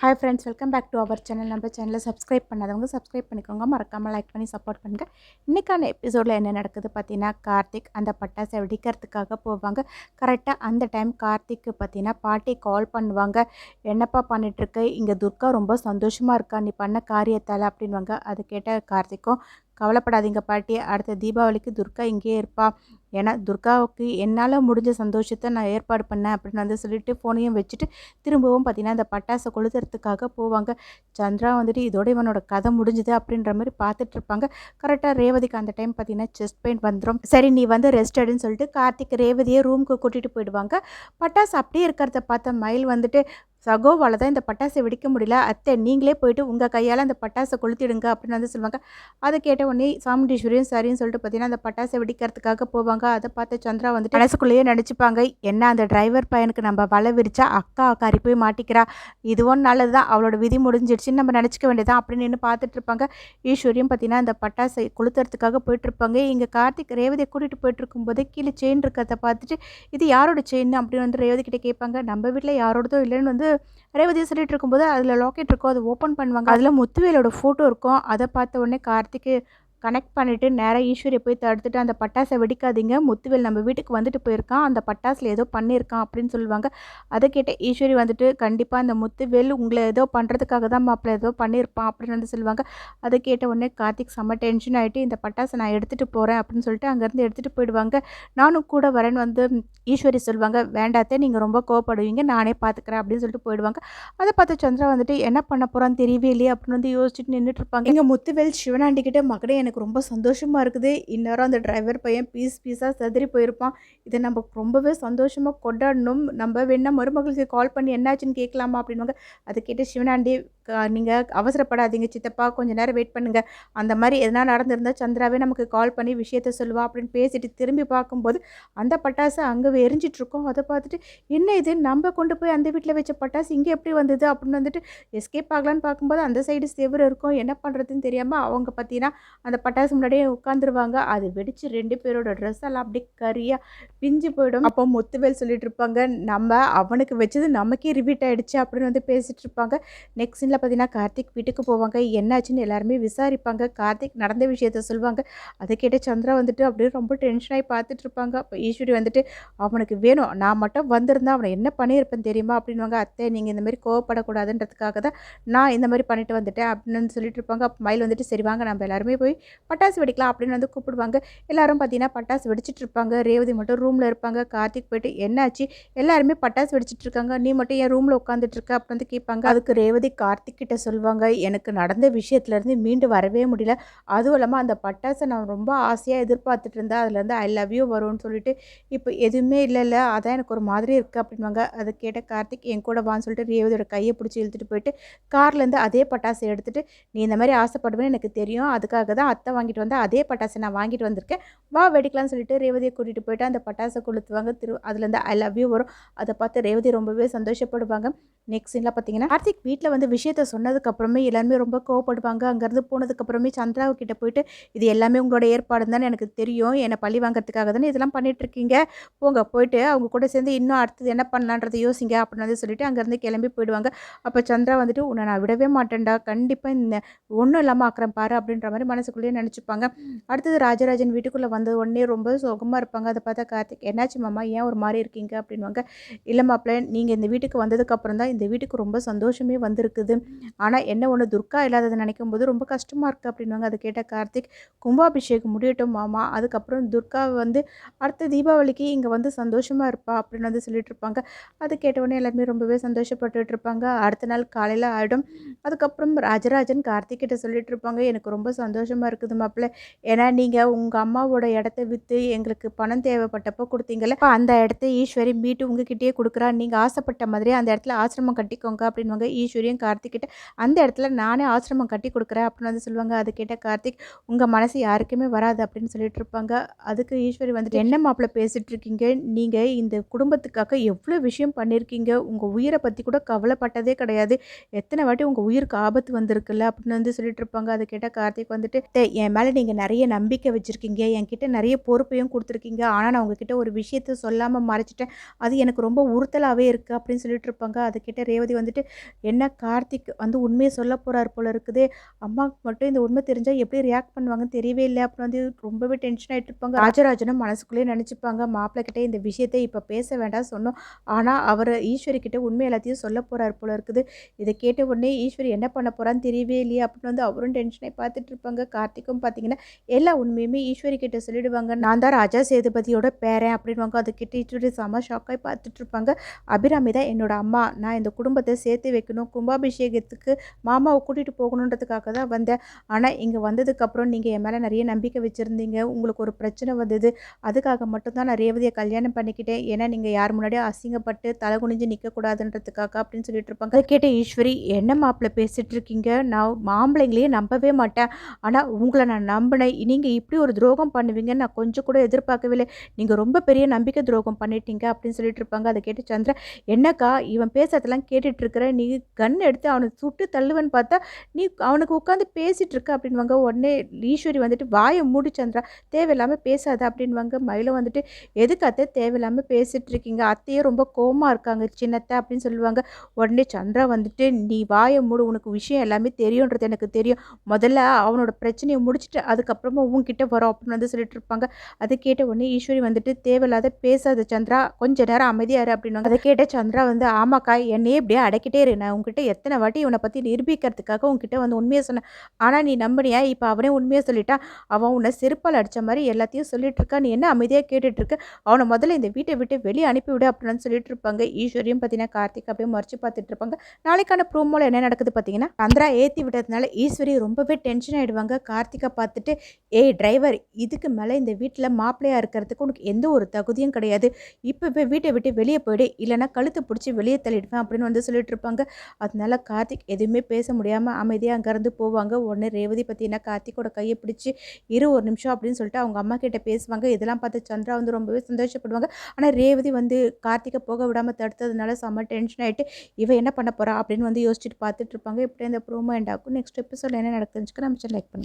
Hi friends welcome back to our channel நம்ம சேனலை subscribe பண்ணாதவங்க சப்ஸ்கிரைப் பண்ணிக்கோங்க. மறக்காமல் லைக் பண்ணி சப்போர்ட் பண்ணுங்கள் இன்றைக்கான எபிசோடில் என்ன நடக்குது பார்த்தீங்கன்னா கார்த்திக் அந்த பட்டாசை வெடிக்கிறதுக்காக போவாங்க. கரெக்டாக அந்த டைம் கார்த்திக்கு பார்த்தீங்கன்னா பாட்டி கால் பண்ணுவாங்க. என்னப்பா பண்ணிகிட்ருக்கு இங்கே துர்கா ரொம்ப சந்தோஷமாக இருக்கா? நீ பண்ண காரியத்தால் அப்படின்வாங்க அது கேட்ட கார்த்திக்கும் கவலைப்படாதீங்க பாட்டி. அடுத்த தீபாவளிக்கு துர்கா இங்கேயே இருப்பா. ஏன்னா துர்காவுக்கு என்னால் முடிஞ்ச சந்தோஷத்தை நான் ஏற்பாடு பண்ணேன் அப்படின்னு வந்து சொல்லிட்டு ஃபோனையும் வச்சுட்டு திரும்பவும் பார்த்தீங்கன்னா அந்த பட்டாசை கொளுத்துறதுக்காக போவாங்க. சந்திரா வந்துட்டு இதோட இவனோட கதை முடிஞ்சுது அப்படின்ற மாதிரி பார்த்துட்டு இருப்பாங்க. கரெக்டாக ரேவதிக்கு அந்த டைம் பார்த்தீங்கன்னா செஸ்ட் பெயின் வந்துடும் சரி நீ வந்து ரெஸ்ட் எடுன்னு சொல்லிட்டு கார்த்திக் ரேவதியை ரூமுக்கு கூட்டிகிட்டு போயிடுவாங்க. பட்டாசு அப்படியே இருக்கிறத பார்த்த மயில் வந்துட்டு சகோவால் தான் இந்த பட்டாசை வெடிக்க முடியல. அத்தை நீங்களே போயிட்டு உங்கள் கையால் அந்த பட்டாசை கொளுத்திடுங்க அப்படின்னு வந்து சொல்லுவாங்க. அதை கேட்ட உடனே சாமுண்டீஸ்வரியும் சரின்னு சொல்லிட்டு பார்த்தீங்கன்னா அந்த பட்டாசை வெடிக்கிறதுக்காக போவாங்க. அதை பார்த்து சந்திரா வந்துட்டு மனசுக்குள்ளேயே நினச்சிப்பாங்க. என்ன அந்த டிரைவர் பையனுக்கு நம்ம வலை விரிச்சா அக்கா அக்காரி போய் மாட்டிக்கிறா. இதுவும் நல்லது தான் அவளோட விதி முடிஞ்சிடுச்சுன்னு நம்ம நினச்சிக்க வேண்டியதான் அப்படின்னு நின்று பார்த்துட்டு இருப்பாங்க. ஈஸ்வரியும் பார்த்தீங்கன்னா அந்த பட்டாசை கொளுத்துறதுக்காக போயிட்டு இருப்பாங்க. இங்கே கார்த்திக் ரேவதியை கூட்டிகிட்டு போயிட்டு இருக்கும்போது கீழே செயின் இருக்கிறத பார்த்துட்டு இது யாரோட செயின் அப்படின்னு வந்து ரேவதி கிட்டே கேட்பாங்க. நம்ம வீட்டில் யாரோடதோ இல்லைன்னு வந்து ரேவதி சொல்லிட்டு இருக்கும்போது அதில் லாக்கெட் இருக்கும் அதை ஓப்பன் பண்ணுவாங்க. அதில் முத்துவேலோட ஃபோட்டோ இருக்கும். அதை பார்த்த உடனே கார்த்திக்கு கனெக்ட் பண்ணிவிட்டு நேராக ஈஸ்வரியை போய் தடுத்துட்டு அந்த பட்டாசை வெடிக்காதீங்க. முத்துவேல் நம்ம வீட்டுக்கு வந்துட்டு போயிருக்கான். அந்த பட்டாசில் ஏதோ பண்ணியிருக்கான் அப்படின்னு சொல்லுவாங்க. அதை கேட்ட ஈஸ்வரி வந்துட்டு கண்டிப்பாக அந்த முத்துவேல் உங்களை ஏதோ பண்ணுறதுக்காக தான் மாப்பிள்ளை ஏதோ பண்ணியிருப்பான் அப்படின்னு வந்து சொல்லுவாங்க. அதை கேட்ட உடனே கார்த்திக் செம்ம டென்ஷன் ஆகிட்டு இந்த பட்டாசை நான் எடுத்துகிட்டு போகிறேன் அப்படின்னு சொல்லிட்டு அங்கேருந்து எடுத்துகிட்டு போயிடுவாங்க. நானும் கூட வரேன்னு வந்து ஈஸ்வரி சொல்லுவாங்க. வேண்டாத்தே நீங்கள் ரொம்ப கோவப்படுவீங்க. நானே பார்த்துக்கிறேன் அப்படின்னு சொல்லிட்டு போயிடுவாங்க. அதை பார்த்து சந்திரா வந்துட்டு என்ன பண்ண போகிறான்னு தெரியவே இல்லையே அப்படின்னு வந்து யோசிச்சுட்டு நின்றுட்டு இருப்பாங்க. எங்கள் முத்துவேல் சிவனாண்டிக்கிட்ட மகனே எனக்கு ரொம்ப சந்தோஷமாக இருக்குது. இந்நேரம் அந்த டிரைவர் பையன் பீஸ் பீஸாக செதறி போயிருப்பான். இதை நம்ம ரொம்பவே சந்தோஷமாக கொண்டாடணும். நம்ம வேணா மருமகளுக்கு கால் பண்ணி என்னாச்சுன்னு கேட்கலாமா அப்படின்வாங்க அதை கேட்டு சிவனாண்டி நீங்கள் அவசரப்படாதீங்க சித்தப்பா கொஞ்சம் நேரம் வெயிட் பண்ணுங்கள் அந்த மாதிரி எதனா நடந்திருந்தால் சந்திராவே நமக்கு கால் பண்ணி விஷயத்த சொல்லுவா அப்படின்னு பேசிட்டு திரும்பி பார்க்கும்போது அந்த பட்டாசு அங்கே எரிஞ்சிட்ருக்கோம் அதை பார்த்துட்டு என்ன இது? நம்ம கொண்டு போய் அந்த வீட்டில் வச்ச பட்டாசு இங்கே எப்படி வந்தது? அப்படின்னு வந்துட்டு எஸ்கேப் ஆகலான்னு பார்க்கும்போது அந்த சைடு செவ்வறு இருக்கும். என்ன பண்ணுறதுன்னு தெரியாமல் அவங்க பார்த்தீங்கன்னா அந்த பட்டாசு முன்னாடியே உட்காந்துருவாங்க அது வெடித்து ரெண்டு பேரோட ட்ரெஸ் எல்லாம் அப்படியே கரியாக பிஞ்சு போயிடும். அப்போ முத்துவேல் சொல்லிட்டு இருப்பாங்க நம்ம அவனுக்கு வச்சது நமக்கே ரிவீட் ஆகிடுச்சு அப்படின்னு வந்து பேசிகிட்டு இருப்பாங்க. நெக்ஸ்ட் சீனில் பார்த்தீங்கன்னா கார்த்திக் வீட்டுக்கு போவாங்க. என்னாச்சுன்னு எல்லாருமே விசாரிப்பாங்க. கார்த்திக் நடந்த விஷயத்த சொல்லுவாங்க அதை கேட்டு சந்திரா வந்துட்டு அப்படியே ரொம்ப டென்ஷனாகி பார்த்துட்டு இருப்பாங்க. அப்போ ஈஸ்வரி வந்துட்டு அவனுக்கு வேணும். நான் மட்டும் வந்திருந்தா அவனை என்ன பண்ணியிருப்பேன் தெரியுமா? அப்படின்வாங்க அத்தை நீங்கள் இந்த மாதிரி கோவப்படக்கூடாதுன்றதுக்காக தான் நான் இந்த மாதிரி பண்ணிட்டு வந்துட்டேன். அப்படின்னு சொல்லிட்டு இருப்பாங்க. அப்போ மயில் வந்துட்டு சரி வாங்க. நம்ம எல்லாருமே போய் பட்டாசு வெடிக்கலாம். அப்படின்னு வந்து கூப்பிடுவாங்க. எல்லாரும் பார்த்தீங்கன்னா பட்டாசு வெடிச்சிட்டு இருப்பாங்க. ரேவதி மட்டும் ரூமில் இருப்பாங்க. கார்த்திக் போயிட்டு என்னாச்சு? எல்லாருமே பட்டாசு வெடிச்சிட்டு இருக்காங்க. நீ மட்டும் என் ரூமில் உட்காந்துட்டு இருக்க. அப்படின்னு வந்து கேட்பாங்க. அதுக்கு ரேவதி கார்த்திக் அத்திக்கிட்ட சொல்லுவாங்க எனக்கு நடந்த விஷயத்துலேருந்து மீண்டு வரவே முடியல. அதுவும் இல்லாமல் அந்த பட்டாசை நான் ரொம்ப ஆசையாக எதிர்பார்த்துட்டு இருந்தேன் அதுலேருந்து ஐ லவ் யூ வரும்னு சொல்லிட்டு இப்போ எதுவுமே இல்லை இல்லை அதான் எனக்கு ஒரு மாதிரி இருக்குது அப்படின்வாங்க அதை கேட்ட கார்த்திக் என் கூட வான்னு சொல்லிட்டு ரேவதியோட கையை பிடிச்சி இழுத்துட்டு போயிட்டு கார்லேருந்து அதே பட்டாசை எடுத்துகிட்டு நீ இந்த மாதிரி ஆசைப்படுவேன்னு எனக்கு தெரியும். அதுக்காக தான் அத்தை வாங்கிட்டு வந்தால் அதே பட்டாசை நான் வாங்கிட்டு வந்திருக்கேன். வா வெடிக்கலாம்னு சொல்லிட்டு ரேவதியை கூட்டிகிட்டு போயிட்டு அந்த பட்டாசை கொளுத்துவாங்க. திரு அதுலேருந்து ஐ லவ் யூ வரும். அதை பார்த்து ரேவதி ரொம்பவே சந்தோஷப்படுவாங்க. நெக்ஸ்ட் சீனில் பார்த்தீங்கன்னா கார்த்திக் வீட்டில் வந்து விஷயத்த சொன்னதுக்கப்புறமே எல்லாருமே ரொம்ப கோவப்படுவாங்க. அங்கேருந்து போனதுக்கப்புறமே சந்திராவு கிட்ட போயிட்டு இது எல்லாமே உங்களோட ஏற்பாடு தான் எனக்கு தெரியும். என்னை பழி வாங்குறதுக்காக தானே இதெல்லாம் பண்ணிகிட்ருக்கீங்க இருக்கீங்க. போங்க. போயிட்டு அவங்க கூட சேர்ந்து இன்னும் அடுத்தது என்ன பண்ணலான்றதை யோசிங்க. அப்படின்னு வந்து சொல்லிட்டு அங்கேருந்து கிளம்பி போயிடுவாங்க. அப்போ சந்திரா வந்துட்டு உன்னை நான் விடவே மாட்டேன்டா. கண்டிப்பாக இந்த ஒன்றும் இல்லாமல் ஆக்குறேன் பாரு. அப்படின்ற மாதிரி மனசுக்குள்ளேயே நினச்சிப்பாங்க. அடுத்தது ராஜராஜன் வீட்டுக்குள்ளே வந்த உடனே ரொம்ப சோகமாக இருப்பாங்க. அதை பார்த்தா கார்த்திக் என்னாச்சு மாமா? ஏன் ஒரு மாதிரி இருக்கீங்க? அப்படின்வாங்க இல்லை மாப்பிள்ள நீங்கள் இந்த வீட்டுக்கு வந்ததுக்கப்புறம் தான் இந்த வீட்டுக்கு ரொம்ப சந்தோஷமே வந்திருக்குது. ஆனால் என்ன ஒன்று துர்கா இல்லாததை நினைக்கும் போது ரொம்ப கஷ்டமாக இருக்குது அப்படின்வாங்க அதை கேட்ட கார்த்திக் கும்பாபிஷேகம் முடியட்டும் மாமா. அதுக்கப்புறம் துர்கா வந்து அடுத்த தீபாவளிக்கு இங்கே வந்து சந்தோஷமாக இருப்பா அப்படின்னு வந்து சொல்லிட்டு இருப்பாங்க. அது கேட்டவொடனே எல்லாருமே ரொம்பவே சந்தோஷப்பட்டுட்டு இருப்பாங்க. அடுத்த நாள் காலையில் ஆகிடும் அதுக்கப்புறம் ராஜராஜன் கார்த்திக் கிட்ட சொல்லிட்டு இருப்பாங்க. எனக்கு ரொம்ப சந்தோஷமாக இருக்குது மாப்பிள்ள. ஏன்னா நீங்கள் உங்கள் அம்மாவோட இடத்த விற்று எங்களுக்கு பணம் தேவைப்பட்டப்போ கொடுத்தீங்கல்ல. அந்த இடத்த ஈஸ்வரி மீட்டு உங்ககிட்டயே கொடுக்குறா. நீங்கள் ஆசைப்பட்ட மாதிரி அந்த இடத்துல ஆசிரமம் கட்டிக்கோங்க அப்படின்வாங்க ஈஸ்வரியும் கார்த்திக்கிட்ட அந்த இடத்துல நானே ஆசிரமம் கட்டி கொடுக்குறேன் அப்படின்னு வந்து சொல்லுவாங்க. அது கேட்ட கார்த்திக் உங்கள் மனசு யாருக்குமே வராது அப்படின்னு சொல்லிட்டு இருப்பாங்க. அதுக்கு ஈஸ்வரி வந்துட்டு என்ன மாப்பிள்ள பேசிட்டு இருக்கீங்க நீங்கள் இந்த குடும்பத்துக்காக எவ்வளோ விஷயம் பண்ணியிருக்கீங்க உங்கள் உயிரை பற்றி கூட கவலைப்பட்டதே கிடையாது. எத்தனை வாட்டி உங்கள் உயிருக்கு ஆபத்து வந்திருக்குல்ல அப்படின்னு வந்து சொல்லிட்டு இருப்பாங்க. அதை கேட்டால் கார்த்திக் வந்துட்டு என் மேலே நீங்கள் நிறைய நம்பிக்கை வச்சுருக்கீங்க. என்கிட்ட நிறைய பொறுப்பையும் கொடுத்துருக்கீங்க. ஆனால் நான் உங்ககிட்ட ஒரு விஷயத்த சொல்லாமல் மறைச்சிட்டேன். அது எனக்கு ரொம்ப உறுத்தலாகவே இருக்குது அப்படின்னு சொல்லிட்டு இருப்பாங்க. அதை கேட்ட ரேவதி வந்துட்டு என்ன கார்த்திக் வந்து உண்மையை சொல்ல போகிறார் போல இருக்குது. அம்மாவுக்கு மட்டும் இந்த உண்மை தெரிஞ்சால் எப்படி ரியாக்ட் பண்ணுவாங்கன்னு தெரியவே இல்லை. அப்புறம் வந்து ரொம்பவே டென்ஷன் ஆகிட்டு இருப்பாங்க. ராஜராஜனும் மனசுக்குள்ளேயே நினச்சிப்பாங்க. மாப்பிள்ளை கிட்டே இந்த விஷயத்தை இப்போ பேச வேண்டாம் சொன்னோம். ஆனால் அவர் ஈஸ்வரி கிட்டே உண்மை எல்லாத்தையும் சொல்ல போகிறார் போல இருக்குது. இதை கேட்ட உடனே ஈஸ்வரி என்ன பண்ண போகிறான்னு தெரியவே இல்லையே. அப்படின்னு வந்து அவரும் டென்ஷனை பார்த்துட்டு இருப்பாங்க. கார்த்திக்கும் பார்த்தீங்கன்னா எல்லா உண்மையுமே ஈஸ்வரி கிட்ட சொல்லிடுவாங்க. நான் தான் ராஜா சேதுபதியோட பேரன் அப்படின்வாங்க அது கிட்ட ஈஸ்வரி செம ஷாக்காகி பார்த்துட்டு இருப்பாங்க. அபிராமி தான் என்னோட அம்மா. நான் இந்த குடும்பத்தை சேர்த்து வைக்கணும். கும்பாபிஷேகத்துக்கு மாமாவை கூட்டிகிட்டு போகணுன்றதுக்காக தான் வந்தேன். ஆனால் இங்கே வந்ததுக்கப்புறம் நீங்கள் என் மேலே நிறைய நம்பிக்கை வச்சுருந்தீங்க. உங்களுக்கு ஒரு பிரச்சனை வந்தது. அதுக்காக மட்டும்தான் நான் ரேவதியை கல்யாணம் பண்ணிக்கிட்டேன். ஏன்னா நீங்கள் யார் முன்னாடியும் அசிங்கப்பட்டு தலை குனிஞ்சு நிற்கக்கூடாதுன்றதுக்காக அப்படின்னு சொல்லிட்டு இருப்பாங்க. அதை கேட்ட ஈஸ்வரி என்ன மாப்பிள்ளை பேசிகிட்டு இருக்கீங்க? நான் மாம்பிள்ளைங்களையே நம்பவே மாட்டேன். ஆனால் உங்களை நான் நம்பினேன். நீங்கள் இப்படி ஒரு துரோகம் பண்ணுவீங்கன்னு நான் கொஞ்சம் கூட எதிர்பார்க்கவே இல்லை நீங்கள் ரொம்ப பெரிய நம்பிக்கை துரோகம் பண்ணிட்டீங்க அப்படின்னு சொல்லிட்டு இருப்பாங்க. அதை கேட்டு சந்திரா என்னக்கா இவன் பேசுறதெல்லாம் கேட்டுட்டு இருக்கிற நீ கன் எடுத்து அவனை சுட்டு தள்ளுவன்னு பார்த்தா நீ அவனுக்கு உட்காந்து பேசிட்டு இருக்க அப்படின்வாங்க உடனே ஈஸ்வரி வந்துட்டு வாயை மூடி சந்திரா தேவையில்லாமல் பேசாத அப்படின்வாங்க மயிலும் வந்துட்டு எதுக்கு அத்தை தேவையில்லாமல் பேசிட்டு இருக்கீங்க அத்தையே ரொம்ப கோவமா இருக்காங்க சின்னத்தை அப்படின்னு சொல்லுவாங்க. உடனே சந்திரா வந்துட்டு நீ வாயை மூடு உனக்கு விஷயம் எல்லாமே தெரியுன்றது எனக்கு தெரியும். முதல்ல அவனோட பிரச்சனையை முடிச்சுட்டு அதுக்கப்புறமா உன்கிட்ட வரோம் அப்படின்னு வந்து சொல்லிட்டு இருப்பாங்க அதை கேட்ட உடனே ஈஸ்வரி வந்துட்டு தேவையில்லாத பேசாத சந்திரா கொஞ்ச நேரம் அமைதியாரு அப்படின்னு அதை கேட்ட சந்திரா வந்து ஆமாக்கா என்னையே இப்படியே அடக்கிட்டே இரு. நான் உங்ககிட்ட எத்தனை வாட்டி இவனை பற்றி நிரூபிக்கிறதுக்காக உங்ககிட்ட வந்து உண்மையை சொன்னேன். ஆனால் நீ நம்பினியா? இப்போ அவனே உண்மையை சொல்லிட்டான் அவன் உன்னை செருப்பால் அடித்த மாதிரி எல்லாத்தையும் சொல்லிட்டு இருக்கா? நீ என்ன அமைதியாக கேட்டுட்டு இருக்க? அவனை முதல்ல இந்த வீட்டை விட்டு வெளியே அனுப்பிவிடு அப்படின்னு சொல்லிட்டு இருப்பாங்க. ஈஸ்வரியும் பார்த்தீங்கன்னா கார்த்திக் அப்படியே மறைச்சு பார்த்துட்டு இருப்பாங்க. நாளைக்கான ப்ரோமோவில் என்ன நடக்குது பார்த்தீங்கன்னா சந்திரா ஏற்றி விட்டதுனால ஈஸ்வரி ரொம்பவே டென்ஷன் ஆகிடுவாங்க கார்த்திகை பார்த்துட்டு ஏய் டிரைவர் இதுக்கு மேலே இந்த வீட்டில் மாப்பிள்ளையாக இருக்கிறதுக்கு உனக்கு எந்த ஒரு தகுதியும் கிடையாது. இப்போ வீட்டை விட்டு வெளியே போயிடு. இல்லைன்னா கழுத்து பிடிச்சி வெளியே தள்ளிடுவேன் அப்படின்னு வந்து சொல்லிட்டு இருப்பாங்க அதனால கார்த்திக் எதுவுமே பேச முடியாமல் அமைதியாக அங்கேருந்து போவாங்க. உடனே ரேவதி பார்த்தீங்கன்னா கார்த்திக்கோட கையை பிடிச்சி இரு ஒரு நிமிஷம் அப்படின்னு சொல்லிட்டு அவங்க அம்மா கிட்ட பேசுவாங்க. இதெல்லாம் பார்த்து சந்திரா வந்து ரொம்பவே சந்தோஷப்படுவாங்க. ஆனால் ரேவதி வந்து கார்த்திகை போக விடாமல் தடுத்ததுனால செம்ம டென்ஷன் ஆகிட்டு இவன் என்ன பண்ண போகிறா அப்படின்னு வந்து யோசிச்சுட்டு பார்த்துட்டு இருப்பாங்க. இப்படி இந்த ப்ரோமோ எண்ட் ஆகும். நெக்ஸ்ட் எபிசோட் என்ன நடக்குதுன்னு நம்ம லைக் பண்ணுங்க.